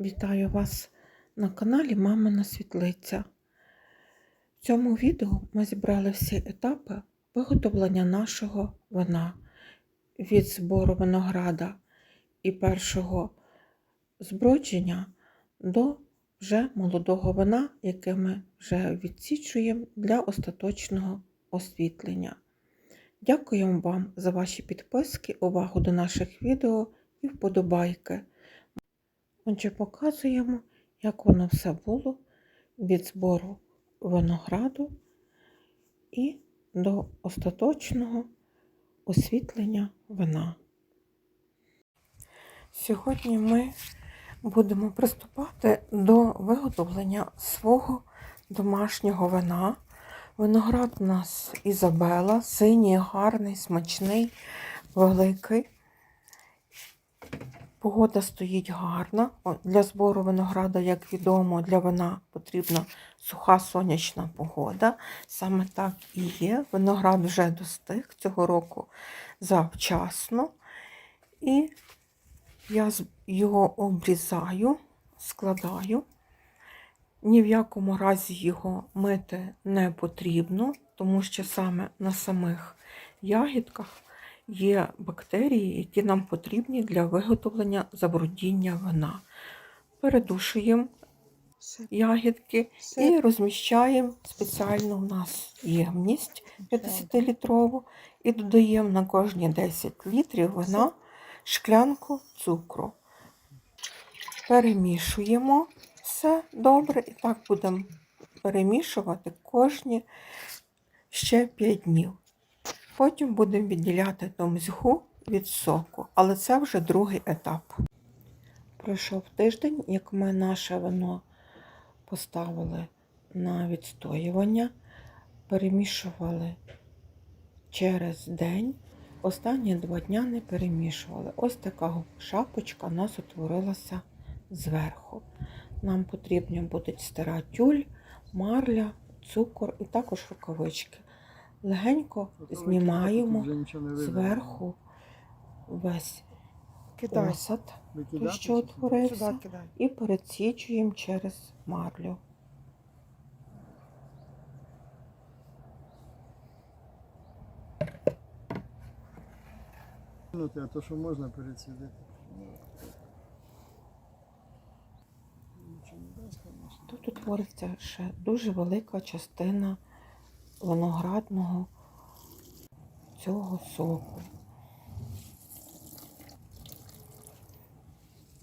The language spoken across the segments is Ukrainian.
Вітаю вас на каналі Мамина Світлиця. В цьому відео ми зібрали всі етапи виготовлення нашого вина від збору винограда і першого збродження до вже молодого вина, яке ми вже відсічуємо для остаточного освітлення. Дякуємо вам за ваші підписки, увагу до наших відео і вподобайки. Отже, показуємо, як воно все було від збору винограду і до остаточного освітлення вина. Сьогодні ми будемо приступати до виготовлення свого домашнього вина. Виноград у нас Ізабела, синій, гарний, смачний, великий. Погода стоїть гарна. Для збору винограда, як відомо, для вина потрібна суха сонячна погода. Саме так і є. Виноград вже достиг цього року завчасно. І я його обрізаю, складаю. Ні в якому разі його мити не потрібно, тому що саме на самих ягідках є бактерії, які нам потрібні для виготовлення забрудіння вина. Передушуємо ягідки і розміщаємо спеціальну у нас ємність 50-літрову і додаємо на кожні 10 літрів вина шклянку цукру. Перемішуємо. Все добре. І так будемо перемішувати кожні ще 5 днів. Потім будемо відділяти до мзгу від соку, але це вже другий етап. Пройшов тиждень, як ми наше вино поставили на відстоювання, перемішували через день. Останні два дня не перемішували. Ось така шапочка у нас утворилася зверху. Нам потрібні будуть стара тюль, марля, цукор і також рукавички. Легенько знімаємо зверху весь Кидай. осад, той, що утворився, і пересічуємо через марлю. А то що можна перецідити. Нічого не дасть. Тут утвориться ще дуже велика частина виноградного цього соку.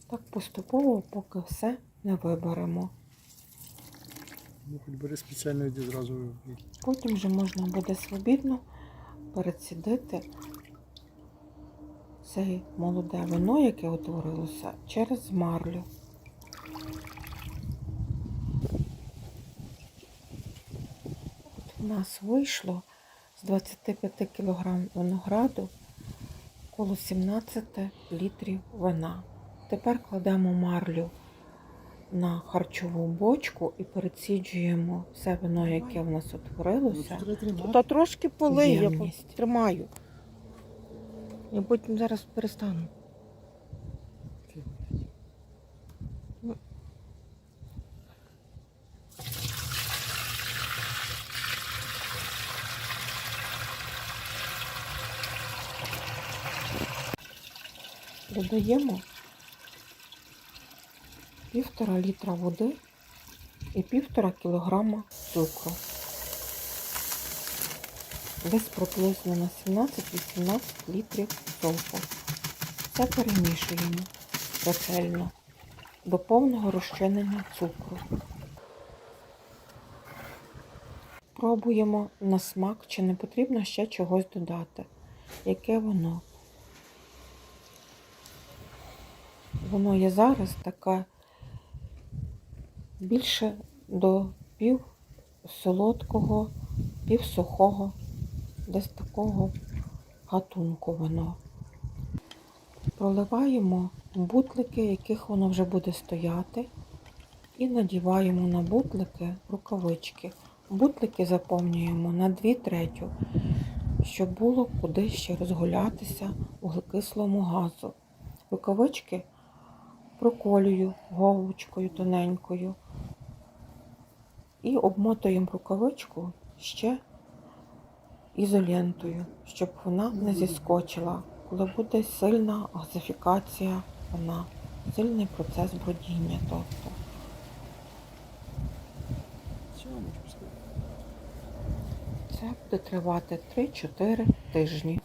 Так поступово, поки все не виберемо. Ну, хоч бери спеціально йди зразу. Потім вже можна буде свобідно перецідити це молоде вино, яке утворилося, через марлю. У нас вийшло з 25 кг винограду коло 17 літрів вина. Тепер кладемо марлю на харчову бочку і переціджуємо все вино, яке в нас утворилося. Та трошки полий, я тримаю. Я потім зараз перестану. Додаємо півтора літра води і півтора кілограма цукру. Десь приблизно на 17-18 літрів соку. Це перемішуємо ретельно до повного розчинення цукру. Пробуємо на смак, чи не потрібно ще чогось додати. Яке воно? Воно є зараз таке більше до пів солодкого, пів сухого, десь такого гатунку воно. Проливаємо в бутлики, яких воно вже буде стояти, і надіваємо на бутлики рукавички. Бутлики заповнюємо на 2 третю, щоб було куди ще розгулятися вуглекислому газу. Рукавички проколюю голочкою тоненькою і обмотуємо рукавичку ще ізолентою, щоб вона не зіскочила, коли буде сильна газифікація вона, сильний процес бродіння. Тобто. Це буде тривати 3-4 тижні.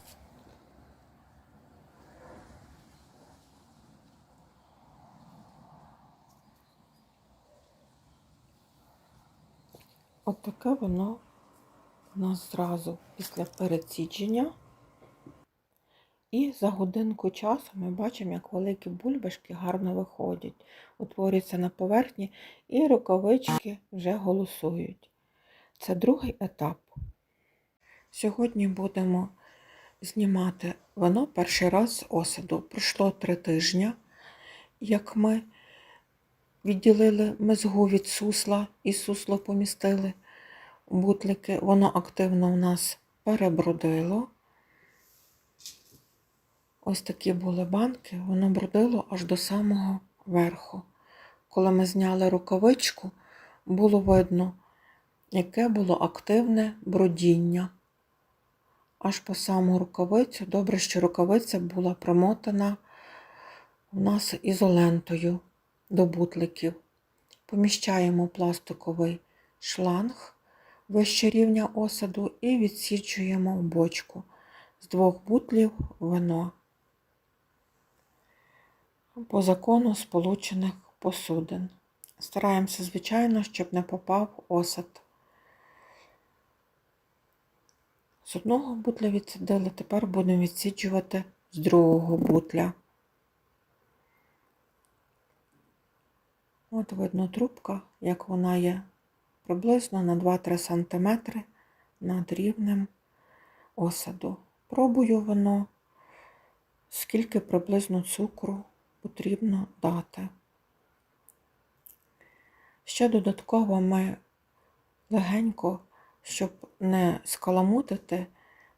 От таке воно у нас зразу після перецідження. І за годинку часу ми бачимо, як великі бульбашки гарно виходять, утворюються на поверхні, і рукавички вже голосують. Це другий етап. Сьогодні будемо знімати вино перший раз з осаду. Пройшло три тижні, як ми відділили мезгу від сусла і сусло помістили бутлики. Воно активно у нас перебродило. Ось такі були банки, воно бродило аж до самого верху. Коли ми зняли рукавичку, було видно, яке було активне бродіння. Аж по саму рукавицю. Добре, що рукавиця була примотана у нас ізолентою до бутликів. Поміщаємо пластиковий шланг вище рівня осаду і відсічуємо бочку з двох бутлів вино по закону сполучених посудин. Стараємося, звичайно, щоб не попав осад. З одного бутля відсадили, тепер будемо відсіджувати з другого бутля. От видно трубка, як вона є приблизно на 2-3 см над рівнем осаду. Пробую воно, скільки приблизно цукру потрібно дати. Ще додатково ми легенько, щоб не скаламутити,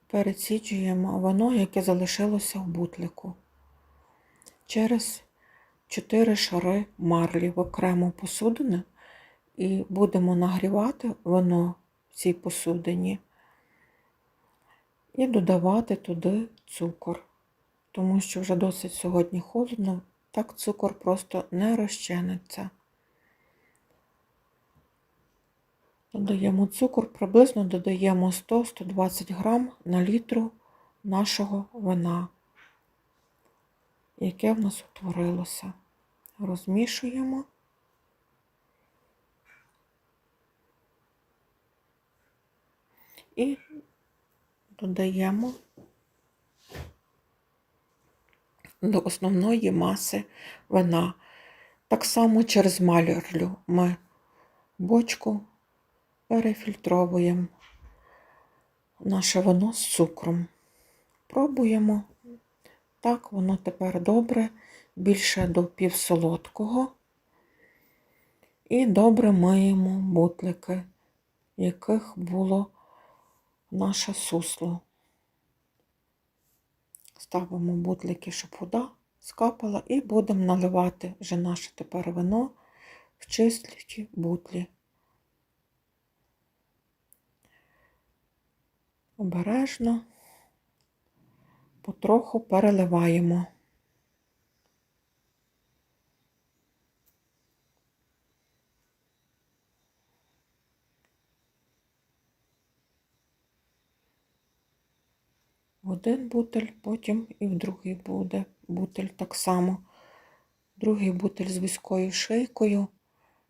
переціджуємо вино, яке залишилося в бутлику. Через 4 шари марлі в окрему посудину і будемо нагрівати вино в цій посудині і додавати туди цукор, тому що вже досить сьогодні холодно, так цукор просто не розчиниться. Додаємо цукор, приблизно додаємо 100-120 грам на літру нашого вина, яке в нас утворилося. Розмішуємо. І додаємо до основної маси вина. Так само через малюрлю ми бочку перефільтровуємо наше вино з цукром. Пробуємо. Так, воно тепер добре, більше до півсолодкого. І добре миємо бутлики, яких було наше сусло. Ставимо бутлики, щоб вода скапала, і будемо наливати вже наше тепер вино в чисті бутлі. Обережно, потроху переливаємо. В один бутель, потім і в другий буде бутель так само. Другий бутель з вузькою шийкою,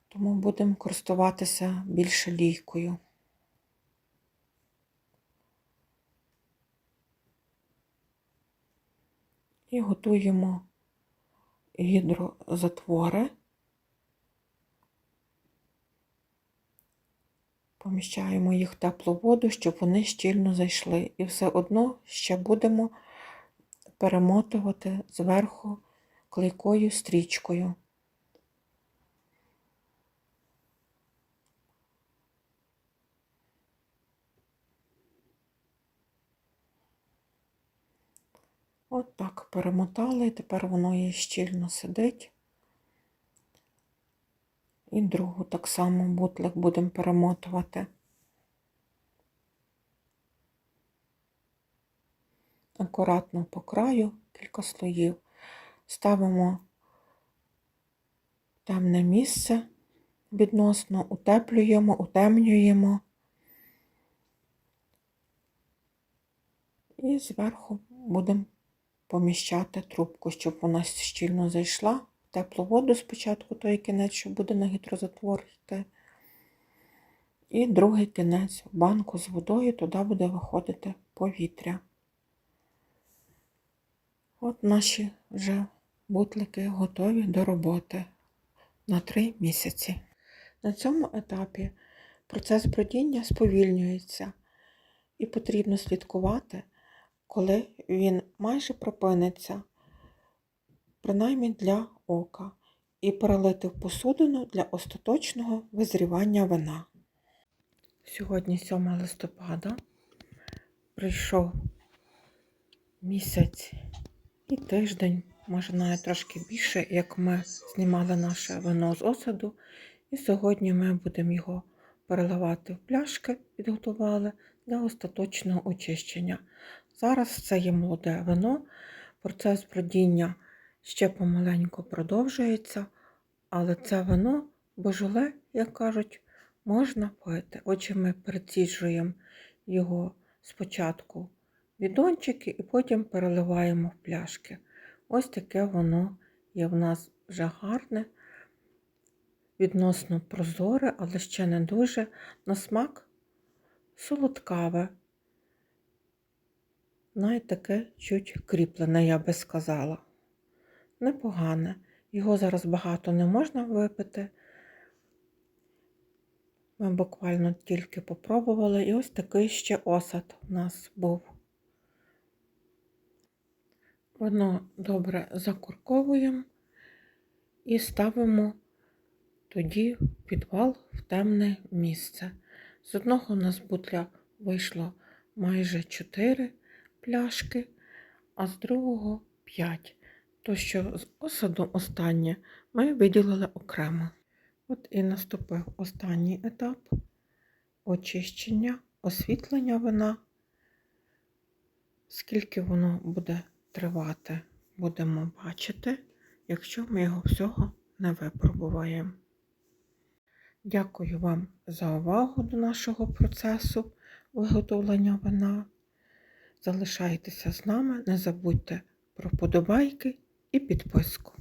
тому будемо користуватися більше лійкою. І готуємо гідрозатвори. Поміщаємо їх в теплу воду, щоб вони щільно зайшли. І все одно ще будемо перемотувати зверху клейкою стрічкою. От так перемотали, і тепер воно є щільно сидить. І другу так само бутлик будемо перемотувати. Акуратно по краю кілька слоїв. Ставимо темне місце відносно, утеплюємо, утемнюємо. І зверху будемо поміщати трубку, щоб вона щільно зайшла. Теплу воду спочатку, той кінець, що буде на гідрозатвор йти. І другий кінець в банку з водою, туди буде виходити повітря. От наші вже бутлики готові до роботи на 3 місяці. На цьому етапі процес бродіння сповільнюється і потрібно слідкувати, коли він майже припиниться, принаймні для ока, і перелити в посудину для остаточного визрівання вина. Сьогодні 7 листопада прийшов місяць і тиждень, може навіть трошки більше, як ми знімали наше вино з осаду. І сьогодні ми будемо його переливати в пляшки, підготували для остаточного очищення. Зараз це є молоде вино, процес бродіння ще помаленьку продовжується, але це вино божоле, як кажуть, можна пити. Отже, ми переціджуємо його спочатку в бідончики і потім переливаємо в пляшки. Ось таке воно є в нас вже гарне, відносно прозоре, але ще не дуже. На смак солодкаве. Навіть таке чуть кріплене, я би сказала. Непогане. Його зараз багато не можна випити. Ми буквально тільки попробували, і ось такий ще осад у нас був. Воно добре закурковуємо і ставимо тоді в підвал в темне місце. З одного у нас бутля вийшло майже 4 пляшки, а з другого 5. То, що з осаду останнє ми виділили окремо. От і наступив останній етап очищення, освітлення вина. Скільки воно буде тривати, будемо бачити, якщо ми його всього не випробуваємо. Дякую вам за увагу до нашого процесу виготовлення вина. Залишайтеся з нами, не забудьте про подобайки і підписку.